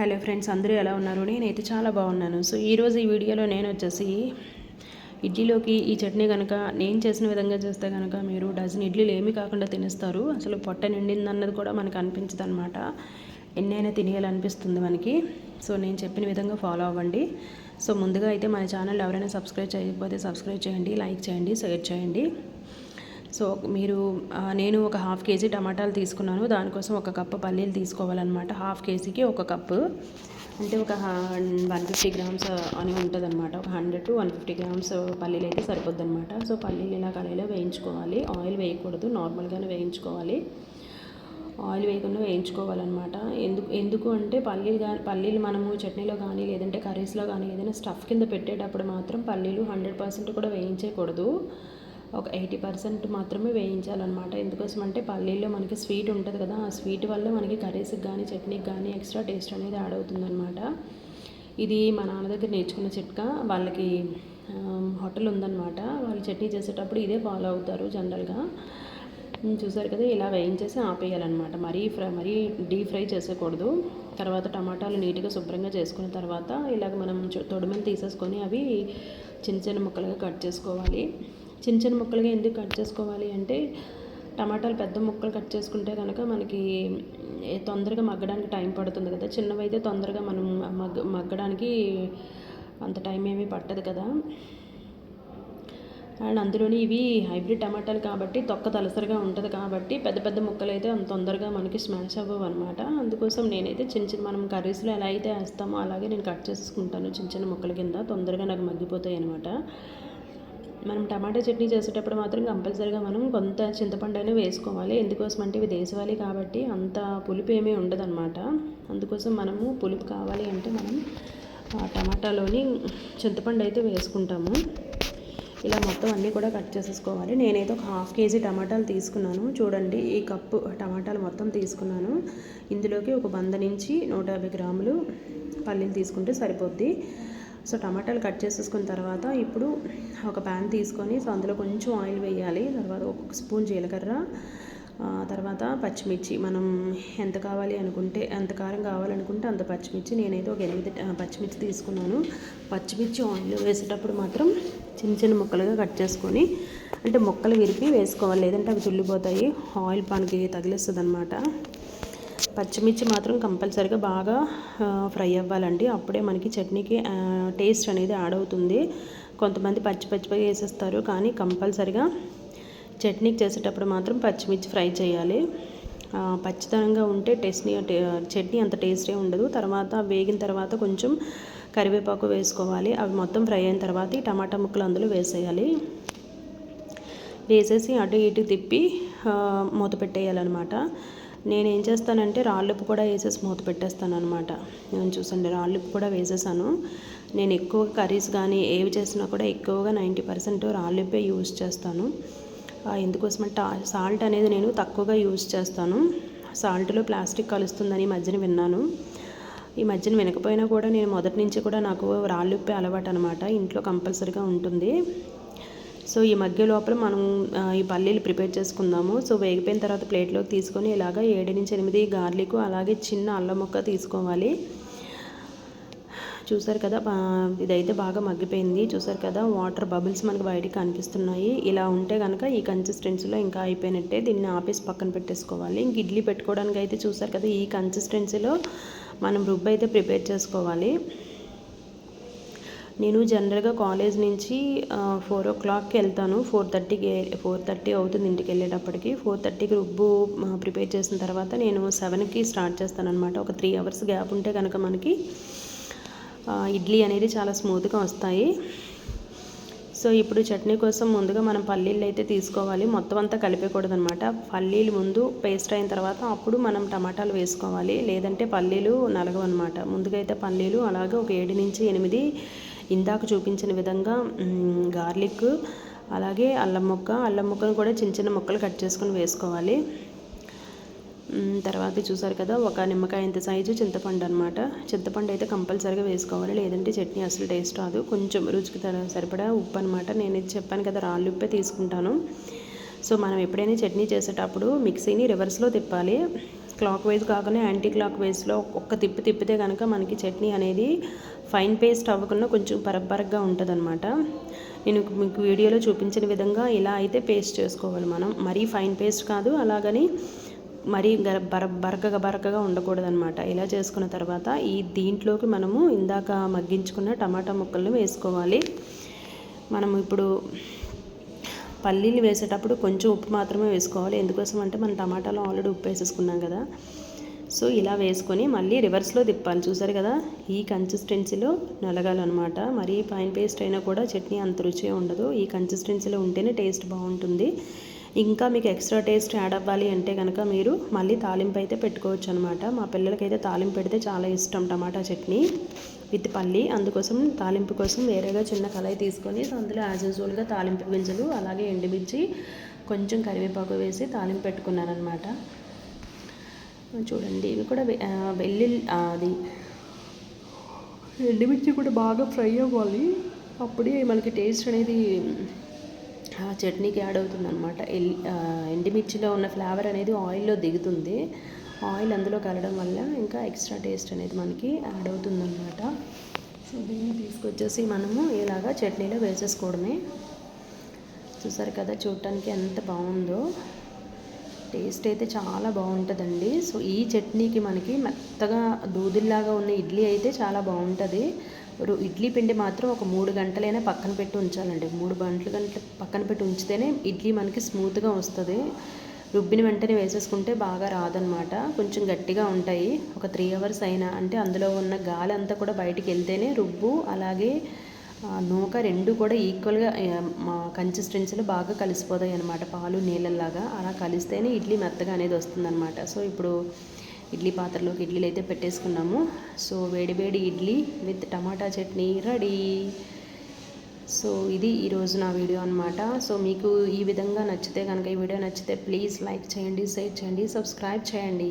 Hello friends అందరూ ఎలా ఉన్నారు? నేనైతే చాలా బాగున్నాను. సో ఈరోజు ఈ వీడియోలో నేను వచ్చేసి ఇడ్లీలోకి ఈ చట్నీ కనుక నేను చేసిన విధంగా చేస్తే కనుక మీరు డజన్ ఇడ్లీలు ఏమీ కాకుండా తినేస్తారు. అసలు పొట్ట నిండిందన్నది కూడా మనకు అనిపించదు అనమాట ఎన్నైనా తినేయాలనిపిస్తుంది మనకి. సో నేను చెప్పిన విధంగా ఫాలో అవ్వండి. సో ముందుగా అయితే మన ఛానల్ ఎవరైనా సబ్స్క్రైబ్ చేయకపోతే సబ్స్క్రైబ్ చేయండి లైక్ చేయండి షేర్ చేయండి. సో మీరు నేను ఒక హాఫ్ కేజీ టమాటాలు తీసుకున్నాను. దానికోసం ఒక కప్పు పల్లీలు తీసుకోవాలన్నమాట. హాఫ్ కేజీకి ఒక కప్పు. అంటే ఒక వన్ ఫిఫ్టీ గ్రామ్స్ అని ఉంటుంది అనమాట ఒక hundred to one fifty grams పల్లీలు అయితే సరిపోద్ది అనమాట సో పల్లీలు ఇలా కడాయిలో వేయించుకోవాలి. ఆయిల్ వేయకూడదు. నార్మల్గానే వేయించుకోవాలి. ఆయిల్ వేయకుండా వేయించుకోవాలన్నమాట. ఎందుకు ఎందుకు అంటే పల్లీలు కానీ పల్లీలు మనము చట్నీలో కానీ లేదంటే కర్రీస్లో కానీ ఏదైనా స్టఫ్ కింద పెట్టేటప్పుడు మాత్రం పల్లీలు హండ్రెడ్ పర్సెంట్ కూడా వేయించకూడదు ఒక ఎయిటీ పర్సెంట్ మాత్రమే వేయించాలన్నమాట. ఎందుకోసం అంటే పల్లీలో మనకి స్వీట్ ఉంటుంది కదా ఆ స్వీట్ వల్ల మనకి కర్రీస్కి కానీ చట్నీకి కానీ ఎక్స్ట్రా టేస్ట్ అనేది యాడ్ అవుతుందన్నమాట. ఇది మా నాన్న దగ్గర నేర్చుకున్న చిట్కా. వాళ్ళకి హోటల్ ఉందన్నమాట. వాళ్ళు చట్నీ చేసేటప్పుడు ఇదే ఫాలో అవుతారు జనరల్గా. చూసారు కదా ఇలా వేయించేసి ఆపేయాలన్నమాట. మరీ ఫ్రై మరీ డీప్ ఫ్రై చేసేయకూడదు తర్వాత టమాటాలు నీట్గా శుభ్రంగా చేసుకున్న తర్వాత ఇలాగ మనం తొడుమని తీసేసుకొని అవి చిన్న చిన్న ముక్కలుగా కట్ చేసుకోవాలి. చిన్న చిన్న ముక్కలుగా ఎందుకు కట్ చేసుకోవాలి అంటే టమాటాలు పెద్ద ముక్కలు కట్ చేసుకుంటే కనుక మనకి తొందరగా మగ్గడానికి టైం పడుతుంది కదా. చిన్నవైతే తొందరగా మనం మగ్గ మగ్గడానికి అంత టైం ఏమీ పట్టదు కదా. అండ్ అందులోని ఇవి హైబ్రిడ్ టమాటాలు కాబట్టి తొక్క తలసరిగా ఉంటుంది కాబట్టి పెద్ద పెద్ద ముక్కలు అయితే అంత తొందరగా మనకి స్మాష్ అవ్వవు అనమాట అందుకోసం నేనైతే చిన్న చిన్న మనం కర్రీస్లో ఎలా అయితే వేస్తామో అలాగే నేను కట్ చేసుకుంటాను చిన్న చిన్న ముక్కల కింద. తొందరగా నాకు మగ్గిపోతాయి అనమాట మనం టమాటా చట్నీ చేసేటప్పుడు మాత్రం కంపల్సరీగా మనం కొంత చింతపండు అయినా వేసుకోవాలి. ఎందుకోసం అంటే ఇవి దేశవాళీ కాబట్టి అంత పులుపు ఏమీ ఉండదన్నమాట. అందుకోసం మనము పులుపు కావాలి అంటే మనం టమాటాలోని చింతపండు అయితే వేసుకుంటాము. ఇలా మొత్తం అన్నీ కూడా కట్ చేసేసుకోవాలి. నేనైతే ఒక హాఫ్ కేజీ టమాటాలు తీసుకున్నాను. చూడండి ఈ కప్పు టమాటాలు మొత్తం తీసుకున్నాను. ఇందులోకి ఒక వంద నుంచి నూట యాభై గ్రాములు పల్లీలు తీసుకుంటే సరిపోద్ది. సో టమాటాలు కట్ చేసేసుకున్న తర్వాత ఇప్పుడు ఒక ప్యాన్ తీసుకొని సో అందులో కొంచెం ఆయిల్ వేయాలి. తర్వాత ఒక స్పూన్ జీలకర్ర తర్వాత పచ్చిమిర్చి. మనం ఎంత కావాలి అనుకుంటే ఎంత కారం కావాలనుకుంటే అంత పచ్చిమిర్చి. నేనైతే ఒక ఎనిమిది పచ్చిమిర్చి తీసుకున్నాను. పచ్చిమిర్చి ఆయిల్ వేసేటప్పుడు మాత్రం చిన్న చిన్న ముక్కలుగా కట్ చేసుకొని అంటే ముక్కలు విరిపి వేసుకోవాలి. లేదంటే అవి తుల్లిపోతాయి ఆయిల్ పానికి తగిలిస్తుంది అనమాట పచ్చిమిర్చి మాత్రం కంపల్సరీగా బాగా ఫ్రై అవ్వాలండి. అప్పుడే మనకి చట్నీకి టేస్ట్ అనేది యాడ్ అవుతుంది. కొంతమంది పచ్చి పచ్చిపై వేసేస్తారు కానీ కంపల్సరీగా చట్నీకి చేసేటప్పుడు మాత్రం పచ్చిమిర్చి ఫ్రై చేయాలి. పచ్చితనంగా ఉంటే టేస్ట్ని చట్నీ అంత టేస్టే ఉండదు. తర్వాత వేగిన తర్వాత కొంచెం కరివేపాకు వేసుకోవాలి. అవి మొత్తం ఫ్రై అయిన తర్వాత ఈ టమాటా ముక్కలు అందులో వేసేయాలి. వేసేసి అటు ఇటు తిప్పి మూత పెట్టేయాలన్నమాట. నేను ఏం చేస్తానంటే రాళ్ళుప్పు కూడా వేసేసి మూత పెట్టేస్తాను అనమాట నేను చూసండి రాళ్ళుప్పు కూడా వేసేసాను. నేను ఎక్కువ కర్రీస్ కానీ ఏవి చేసినా కూడా ఎక్కువగా నైంటీ పర్సెంట్ రాళ్ళుప్పే యూజ్ చేస్తాను. ఎందుకోసమంటే సాల్ట్ అనేది నేను తక్కువగా యూజ్ చేస్తాను. సాల్ట్లో ప్లాస్టిక్ కలుస్తుందని ఈ మధ్యన విన్నాను. ఈ మధ్యన వినకపోయినా కూడా నేను మొదటి నుంచి కూడా నాకు రాళ్ళుప్పే అలవాటు అనమాట ఇంట్లో కంపల్సరీగా ఉంటుంది. సో ఈ మధ్య లోపల మనం ఈ పల్లీలు ప్రిపేర్ చేసుకుందాము. సో వేగిపోయిన తర్వాత ప్లేట్లోకి తీసుకొని ఇలాగ ఏడు నుంచి ఎనిమిది గార్లిక్ అలాగే చిన్న అల్లం ముక్క తీసుకోవాలి. చూసారు కదా ఇదైతే బాగా మగ్గిపోయింది. చూసారు కదా వాటర్ బబుల్స్ మనకి బయటికి కనిపిస్తున్నాయి. ఇలా ఉంటే కనుక ఈ కన్సిస్టెన్సీలో ఇంకా అయిపోయినట్టే దీన్ని ఆపేసి పక్కన పెట్టేసుకోవాలి. ఇంక ఇడ్లీ పెట్టుకోవడానికి అయితే చూసారు కదా ఈ కన్సిస్టెన్సీలో మనం రుబ్బు అయితే ప్రిపేర్ చేసుకోవాలి. నేను జనరల్గా కాలేజ్ నుంచి ఫోర్ ఓ క్లాక్కి వెళ్తాను. ఫోర్ థర్టీకి ఫోర్ థర్టీ అవుతుంది ఇంటికి వెళ్ళేటప్పటికి. ఫోర్ థర్టీకి రుబ్బు ప్రిపేర్ చేసిన తర్వాత నేను సెవెన్కి స్టార్ట్ చేస్తాను అనమాట ఒక త్రీ అవర్స్ గ్యాప్ ఉంటే కనుక మనకి ఇడ్లీ అనేది చాలా స్మూత్గా వస్తాయి. సో ఇప్పుడు చట్నీ కోసం ముందుగా మనం పల్లీలు అయితే తీసుకోవాలి. మొత్తం అంతా కలిపేకూడదు అనమాట పల్లీలు ముందు పేస్ట్ అయిన తర్వాత అప్పుడు మనం టమాటాలు వేసుకోవాలి. లేదంటే పల్లీలు నలగవు అనమాట ముందుగా అయితే పల్లీలు అలాగే ఒక ఏడు నుంచి ఎనిమిది ఇందాక చూపించిన విధంగా గార్లిక్ అలాగే అల్లం ముక్క అల్లం ముక్కను కూడా చిన్న చిన్న ముక్కలు కట్ చేసుకొని వేసుకోవాలి. తర్వాత చూసారు కదా ఒక నిమ్మకాయ ఇంత సైజు చింతపండు అనమాట చింతపండు అయితే కంపల్సరీగా వేసుకోవాలి లేదంటే చట్నీ అసలు టేస్ట్ రాదు. కొంచెం రుచికి తర- సరిపడా ఉప్పు అనమాట నేను ఇది చెప్పాను కదా రాళ్ళు ఉప్పే తీసుకుంటాను. సో మనం ఎప్పుడైనా చట్నీ చేసేటప్పుడు మిక్సీని రివర్స్లో తిప్పాలి. క్లాక్ వైజ్ కాకుండా యాంటీ క్లాక్ వైజ్లో ఒక్క తిప్పి తిప్పితే కనుక మనకి చట్నీ అనేది ఫైన్ పేస్ట్ అవ్వకుండా కొంచెం పరబ్బరగ్గా ఉంటుంది అనమాట నేను మీకు వీడియోలో చూపించిన విధంగా ఇలా అయితే పేస్ట్ చేసుకోవాలి మనం. మరీ ఫైన్ పేస్ట్ కాదు అలాగని మరీ బర బరకగా బరకగా ఉండకూడదనమాట ఇలా చేసుకున్న తర్వాత ఈ దీంట్లోకి మనము ఇందాక మగ్గించుకున్న టమాటా ముక్కలను వేసుకోవాలి. మనం ఇప్పుడు పల్లీలు వేసేటప్పుడు కొంచెం ఉప్పు మాత్రమే వేసుకోవాలి. ఎందుకోసం అంటే మనం టమాటాలో ఆల్రెడీ ఉప్పు వేసేసుకున్నాం కదా. సో ఇలా వేసుకొని మళ్ళీ రివర్స్లో తిప్పాలి. చూసారు కదా? ఈ కన్సిస్టెన్సీలో నలగాలన్నమాట. మరీ పైన్ పేస్ట్ అయినా కూడా చట్నీ అంత రుచి ఉండదు. ఈ కన్సిస్టెన్సీలో ఉంటేనే టేస్ట్ బాగుంటుంది. ఇంకా మీకు ఎక్స్ట్రా టేస్ట్ యాడ్ అవ్వాలి అంటే కనుక మీరు మళ్ళీ తాలింపు అయితే పెట్టుకోవచ్చు అనమాట మా పిల్లలకైతే తాలింపు పెడితే చాలా ఇష్టం టమాటా చట్నీ. విత్ పల్లి. అందుకోసం తాలింపు కోసం వేరేగా చిన్న కళాయి తీసుకొని అందులో యాజ్ యూజువల్గా తాలింపు గింజలు అలాగే ఎండుమిర్చి కొంచెం కరివేపాకు వేసి తాలింపు పెట్టుకున్నాను అనమాట చూడండి ఇవి కూడా వెల్లి అది ఎండుమిర్చి కూడా బాగా ఫ్రై అవ్వాలి. అప్పుడే మనకి టేస్ట్ అనేది చట్నీకి యాడ్ అవుతుంది అనమాట ఎండుమిర్చిలో ఉన్న ఫ్లేవర్ అనేది ఆయిల్లో దిగుతుంది. ఆయిల్ అందులో కలడం వల్ల ఇంకా ఎక్స్ట్రా టేస్ట్ అనేది మనకి యాడ్ అవుతుందన్నమాట. సో దీన్ని తీసుకొచ్చేసి మనము ఇలాగా చట్నీలో వేసేసుకోవడమే. చూసారు కదా చూడటానికి ఎంత బాగుందో. టేస్ట్ అయితే చాలా బాగుంటుందండి. సో ఈ చట్నీకి మనకి మెత్తగా దూదుల్లాగా ఉన్న ఇడ్లీ అయితే చాలా బాగుంటుంది. ఇడ్లీ పిండి మాత్రం ఒక మూడు గంటలైనా పక్కన పెట్టి ఉంచాలండి. మూడు గంటల గంటలు పక్కన పెట్టి ఉంచితేనే ఇడ్లీ మనకి స్మూత్గా వస్తుంది. రుబ్బిన వెంటనే వేసేసుకుంటే బాగా రాదనమాట కొంచెం గట్టిగా ఉంటాయి. ఒక త్రీ అవర్స్ అయినా అంటే అందులో ఉన్న గాలి అంతా కూడా బయటికి వెళ్తేనే రుబ్బు అలాగే నూక రెండు కూడా ఈక్వల్గా మా కన్సిస్టెన్సీలో బాగా కలిసిపోతాయి అనమాట పాలు నీళ్ళలాగా అలా కలిస్తేనే ఇడ్లీ మెత్తగా అనేది వస్తుందన్నమాట. సో ఇప్పుడు ఇడ్లీ పాత్రలోకి ఇడ్లీలు అయితే పెట్టేసుకున్నాము. సో వేడి వేడి idli with tomato chutney ready. So ఇది ఈరోజు నా వీడియో అనమాట సో మీకు ఈ విధంగా నచ్చితే కనుక ఈ వీడియో నచ్చితే ప్లీజ్ లైక్ చేయండి షేర్ చేయండి సబ్స్క్రైబ్ చేయండి.